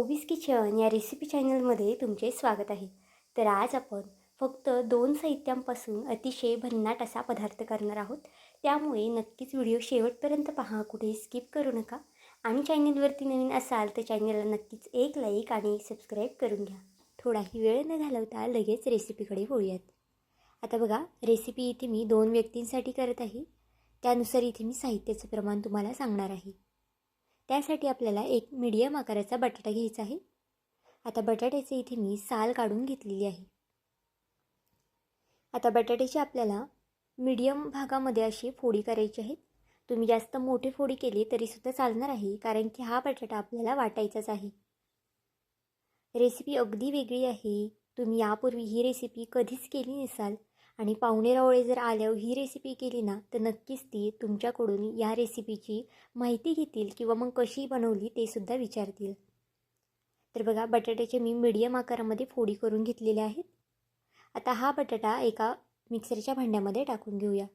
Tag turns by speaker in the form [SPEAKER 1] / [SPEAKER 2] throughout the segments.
[SPEAKER 1] Obese kitchen या recipe चॅनलमध्ये तुमचे स्वागत आहे. तर आज आपण फक्त दोन साहित्यांपासून अतिशय भन्नाट असा पदार्थ करणार आहोत. त्यामुळे नक्कीच व्हिडिओ शेवटपर्यंत पहा कुठे स्किप करू नका. आणि चॅनलवरती नवीन असाल तर चॅनलला नक्कीच एक लाईक आणि सबस्क्राईब करून घ्या. थोडाही वेळ न घालवता लगेच रेसिपीकडे वळूयात. आता बघा रेसिपी इथे मी दोन व्यक्तींसाठी करत आहे. त्यानुसार इथे मी साहित्याचं प्रमाण तुम्हाला सांगणार आहे. त्यासाठी आपल्याला एक मीडियम आकाराचा बटाटा घ्यायचा आहे. आता बटाट्याचे इथे मी साल काढून घेतलेली आहे. आता बटाट्याची आपल्याला मीडियम भागामध्ये अशी फोडी करायची आहेत तुम्ही जास्त मोठी फोडी केली तरीसुद्धा चालणार आहे कारण की हा बटाटा आपल्याला वाटायचाच आहे. रेसिपी अगदी वेगळी आहे. तुम्ही यापूर्वी ही रेसिपी कधीच केली नसाल आणि पाहुणेरावळे जर आल्यावर ही रेसिपी केली ना तर नक्कीच ती तुमच्याकडून या रेसिपीची माहिती घेतील किंवा मग कशी बनवली ते सुद्धा विचारतील. तर बघा बटाट्याचे मी मीडियम आकारामध्ये फोडी करून घेतलेले आहेत. आता हा बटाटा एका मिक्सरच्या भांड्यामध्ये टाकून घेऊया.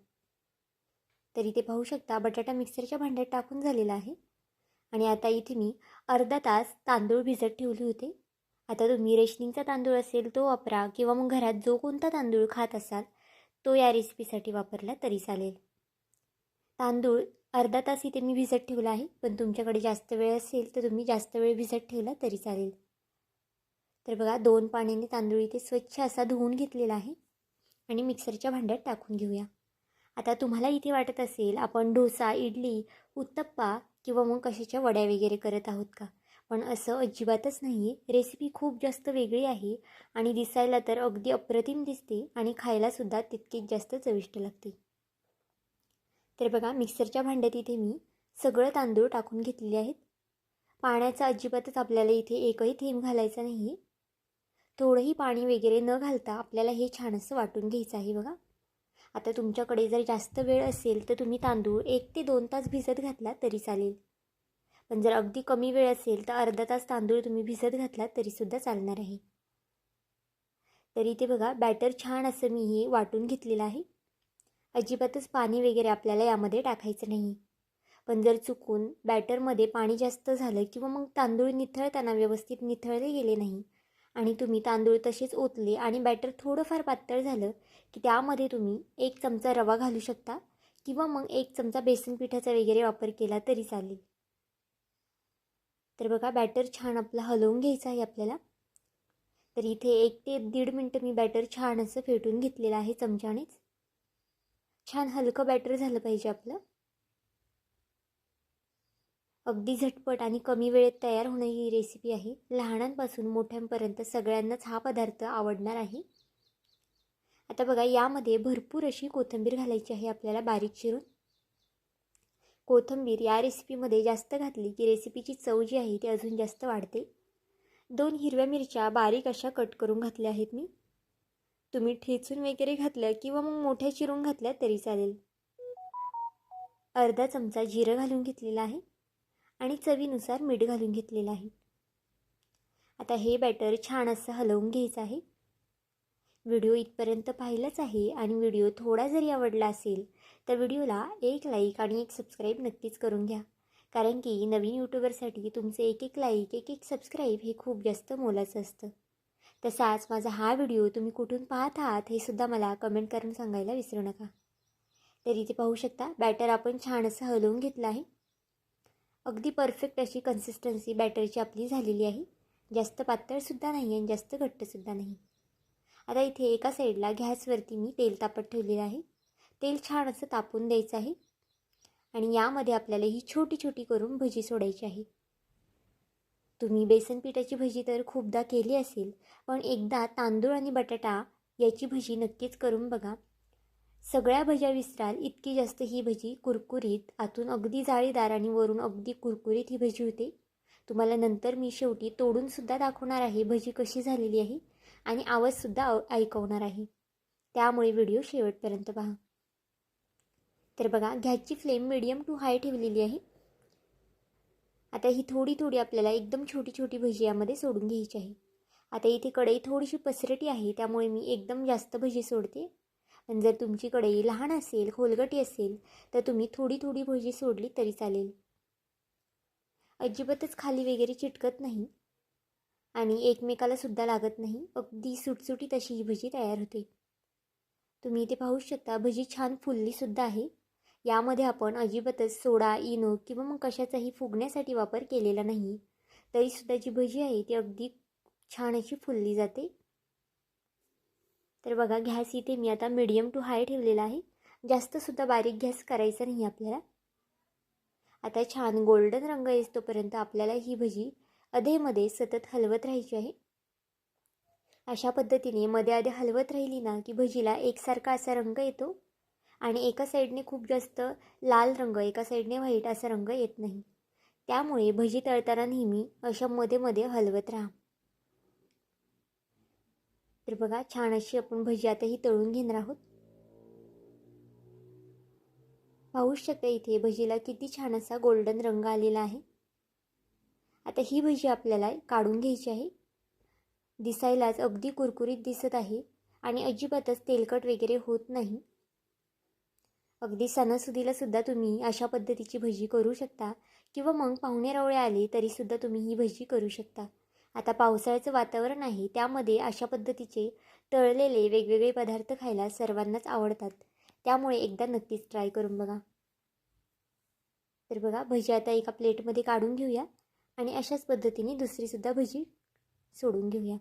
[SPEAKER 1] तर इथे पाहू शकता बटाटा मिक्सरच्या भांड्यात टाकून झालेला आहे. आणि आता इथे मी अर्धा तास तांदूळ भिजत ठेवले होते. आता तुम्ही रेशनिंगचा तांदूळ असेल तो वापरा किंवा मग घरात जो कोणता तांदूळ खात असाल तो या रेसिपीसाठी वापरला तरी चालेल. तांदूळ अर्धा तास इथे मी भिजत ठेवला आहे पण तुमच्याकडे जास्त वेळ असेल तर तुम्ही जास्त वेळ भिजत ठेवला तरी चालेल. तर बघा दोन पाण्याने तांदूळ इथे स्वच्छ असा धुवून घेतलेला आहे आणि मिक्सरच्या भांड्यात टाकून घेऊया. आता तुम्हाला इथे वाटत असेल आपण डोसा इडली उत्तप्पा किंवा मग कशाच्या वड्या वगैरे करत आहोत का? पण असं अजिबातच नाही आहे रेसिपी खूप जास्त वेगळी आहे आणि दिसायला तर अगदी अप्रतिम दिसते आणि खायलासुद्धा तितकीच जास्त चविष्ट लागते. तर बघा मिक्सरच्या भांड्यात इथे मी सगळं तांदूळ टाकून घेतलेले आहेत. पाण्याचा अजिबातच आपल्याला इथे एकही थेंब घालायचा नाही थोडंही पाणी वगैरे न घालता आपल्याला हे छान असं वाटून घ्यायचं आहे बघा. आता तुमच्याकडे जर जास्त वेळ असेल तर तुम्ही तांदूळ एक ते दोन तास भिजत घातला तरी चालेल. पण जर अगदी कमी वेळ असेल तर अर्धा तास तांदूळ तुम्ही भिजत घातलात तरीसुद्धा चालणार आहे. तरी ते बघा बॅटर छान असं मी हे वाटून घेतलेलं आहे. अजिबातच पाणी वगैरे आपल्याला यामध्ये टाकायचं नाही. पण जर चुकून बॅटरमध्ये पाणी जास्त झालं किंवा मग तांदूळ निथळताना व्यवस्थित निथळले गेले नाही आणि तुम्ही तांदूळ तसेच ओतले आणि बॅटर थोडंफार पातळ झालं की त्यामध्ये तुम्ही एक चमचा रवा घालू शकता किंवा मग एक चमचा बेसन पिठाचा वगैरे वापर केला तरी चालेल. तर बघा बॅटर छान आपला हलवून घ्यायचा आहे आपल्याला. तर इथे एक ते दीड मिनटं मी बॅटर छान असं फेटून घेतलेलं आहे चमच्यानेच. छान हलकं बॅटर झालं पाहिजे आपलं. अगदी झटपट आणि कमी वेळेत तयार होणं ही रेसिपी आहे. लहानांपासून मोठ्यांपर्यंत सगळ्यांनाच हा पदार्थ आवडणार आहे. आता बघा यामध्ये भरपूर अशी कोथिंबीर घालायची आहे आपल्याला बारीक चिरून. कोथिंबीर या रेसिपीमध्ये जास्त घातली की रेसिपीची चव जी आहे ती अजून जास्त वाढते. दोन हिरव्या मिरच्या बारीक अशा कट करून घातल्या आहेत मी. तुम्ही ठेचून वगैरे घातल्या किंवा मग मोठ्या चिरून घातल्या तरी चालेल. अर्धा चमचा जिरं घालून घेतलेला आहे आणि चवीनुसार मीठ घालून घेतलेलं आहे. आता हे बॅटर छान असं हलवून घ्यायचं आहे. व्हिडिओ इथपर्यंत पाहिलाच आहे आणि व्हिडिओ थोडा जरी आवडला असेल तर व्हिडिओला एक लाईक आणि एक सबस्क्राईब नक्कीच करून घ्या. कारण की नवीन यूट्यूबरसाठी तुमचे एक एक लाईक एक एक सबस्क्राईब हे खूप जास्त मोलाचं असतं. तसाच माझा हा व्हिडिओ तुम्ही कुठून पाहत आहात हे सुद्धा मला कमेंट करून सांगायला विसरू नका. तर इथे पाहू शकता बॅटर आपण छान असं हलवून घेतलं आहे. अगदी परफेक्ट अशी कन्सिस्टन्सी बॅटरची आपली झालेली आहे. जास्त पातळसुद्धा नाही आणि जास्त घट्टसुद्धा नाही. आता इथे एका साईडला गॅसवरती मी तेल तापत ठेवलेलं आहे. तेल छान असं तापून द्यायचं आहे. आणि यामध्ये आपल्याला ही छोटी छोटी करून भजी सोडायची आहे. तुम्ही बेसन पिठाची भजी तर खूपदा केली असेल पण एकदा तांदूळ आणि बटाटा याची भजी नक्कीच करून बघा. सगळ्या भज्या विसराल इतकी जास्त ही भजी कुरकुरीत आतून अगदी जाळीदार आणि वरून अगदी कुरकुरीत ही भजी होते. तुम्हाला नंतर मी शेवटी तोडूनसुद्धा दाखवणार आहे भजी कशी झालेली आहे. आणि आवाजसुद्धा ऐकवणार आहे. त्यामुळे व्हिडिओ शेवटपर्यंत पहा. तर बघा गॅसची फ्लेम मिडियम टू हाय ठेवलेली आहे. आता ही थोडी थोडी आपल्याला एकदम छोटी छोटी भजी यामध्ये सोडून घ्यायची आहे. आता इथे कढई थोडीशी पसरटी आहे त्यामुळे मी एकदम जास्त भजी सोडते. पण जर तुमची कढई लहान असेल खोलगटी असेल तर तुम्ही थोडी थोडी भजी सोडली तरी चालेल. अजिबातच खाली वगैरे चिटकत नाही. आणि एकमेकाला सुद्धा लागत नाही. अगदी सुटसुटीत अशी ही भजी तयार होते. तुम्ही इथे पाहू शकता भजी छान फुललीसुद्धा आहे. यामध्ये आपण अजिबातच सोडा इनो किंवा मग कशाचाही फुगण्यासाठी वापर केलेला नाही. तरीसुद्धा जी भजी आहे ती अगदी छान अशी फुलली जाते. तर बघा गॅस इथे मी आता मिडियम टू हाय ठेवलेला आहे. जास्तसुद्धा बारीक गॅस करायचा नाही आपल्याला. आता छान गोल्डन रंग येतोपर्यंत आपल्याला ही भजी अधेमध्ये सतत हलवत राहायची आहे. अशा पद्धतीने मध्ये आधे हलवत राहिली ना की भजीला एकसारखा असा रंग येतो आणि एका साईडने खूप जास्त लाल रंग एका साईडने व्हाईट असा रंग येत नाही. त्यामुळे भजी तळताना नेहमी अशा मध्ये मध्ये हलवत राहा. तर बघा छान अशी आपण भजी आता ही तळून घेणार आहोत. पाहू शकता इथे भजीला किती छान असा गोल्डन रंग आलेला आहे. आता ही भजी आपल्याला काढून घ्यायची आहे. दिसायलाच अगदी कुरकुरीत दिसत आहे आणि अजिबातच तेलकट वगैरे होत नाही. अगदी सणासुदीला सुद्धा तुम्ही अशा पद्धतीची भजी करू शकता किंवा मग पाहुणे रवळे आले तरीसुद्धा तुम्ही ही भजी करू शकता. आता पावसाळ्याचं वातावरण आहे त्यामध्ये अशा पद्धतीचे तळलेले वेगवेगळे पदार्थ खायला सर्वांनाच आवडतात. त्यामुळे एकदा नक्कीच ट्राय करून बघा. तर बघा भजी आता एका प्लेटमध्ये काढून घेऊया. आणि अशाच पद्धतीने दुसरीसुद्धा भजी सोडून घेऊया.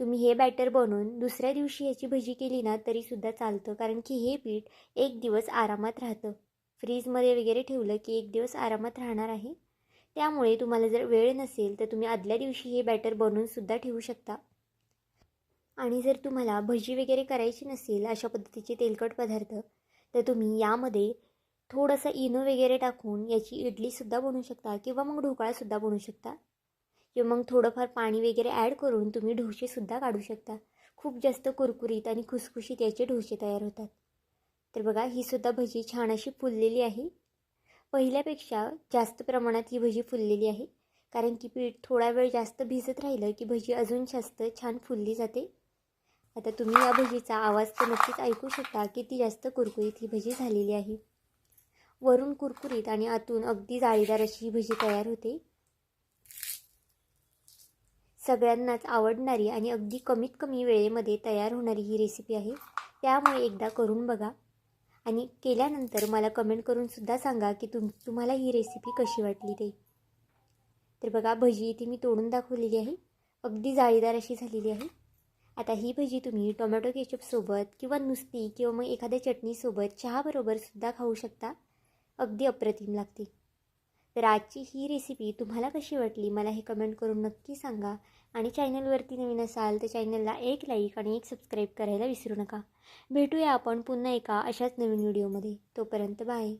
[SPEAKER 1] तुम्ही हे बॅटर बनवून दुसऱ्या दिवशी याची भजी केली ना तरीसुद्धा चालतं. कारण की हे पीठ एक दिवस आरामात राहतं. फ्रीजमध्ये वगैरे ठेवलं की एक दिवस आरामात राहणार आहे. त्यामुळे तुम्हाला जर वेळ नसेल तर तुम्ही आदल्या दिवशी हे बॅटर बनवूनसुद्धा ठेवू शकता. आणि जर तुम्हाला भजी वगैरे करायची नसेल अशा पद्धतीचे तेलकट पदार्थ तर तुम्ही यामध्ये थोडंसं इनो वगैरे टाकून याची इडलीसुद्धा बनवू शकता किंवा मग ढोकळासुद्धा बनवू शकता. किंवा मग थोडंफार पाणी वगैरे ॲड करून तुम्ही ढोसेसुद्धा काढू शकता. खूप जास्त कुरकुरीत आणि खुसखुशीत याचे ढोसे तयार होतात. तर बघा ही सुद्धा भजी छान अशी फुललेली आहे. पहिल्यापेक्षा जास्त प्रमाणात ही भजी फुललेली आहे. कारण की पीठ थोडा वेळ जास्त भिजत राहिलं की भजी अजून जास्त छान फुलली जाते. आता तुम्ही या भजीचा आवाज तर नक्कीच ऐकू शकता किती जास्त कुरकुरीत ही भजी झालेली आहे. वरून कुरकुरीत आणि आतून अगदी जाळीदार अशी ही भजी तयार होते. सगळ्यांनाच आवडणारी आणि अगदी कमीत कमी वेळेमध्ये तयार होणारी ही रेसिपी आहे. त्यामुळे एकदा करून बघा. आणि केल्यानंतर मला कमेंट करून सुद्धा सांगा की तुम तुम्हाला ही रेसिपी कशी वाटली ते. तर बघा भजी इथे मी तोडून दाखवलेली आहे. अगदी जाळीदार अशी झालेली आहे. आता ही भजी तुम्ही टोमॅटो केचपसोबत किंवा नुसती किंवा मग एखाद्या चटणीसोबत चहाबरोबर सुद्धा खाऊ शकता. अगदी अप्रतिम लागते. तर आजची ही रेसिपी तुम्हाला कशी वाटली? मला हे कमेंट करून नक्की सांगा. आणि चॅनलवरती नवीन असाल तर चॅनलला एक लाईक आणि एक सबस्क्राईब करायला विसरू नका. भेटूया आपण पुन्हा एका अशाच नवीन व्हिडिओमध्ये तोपर्यंत बाय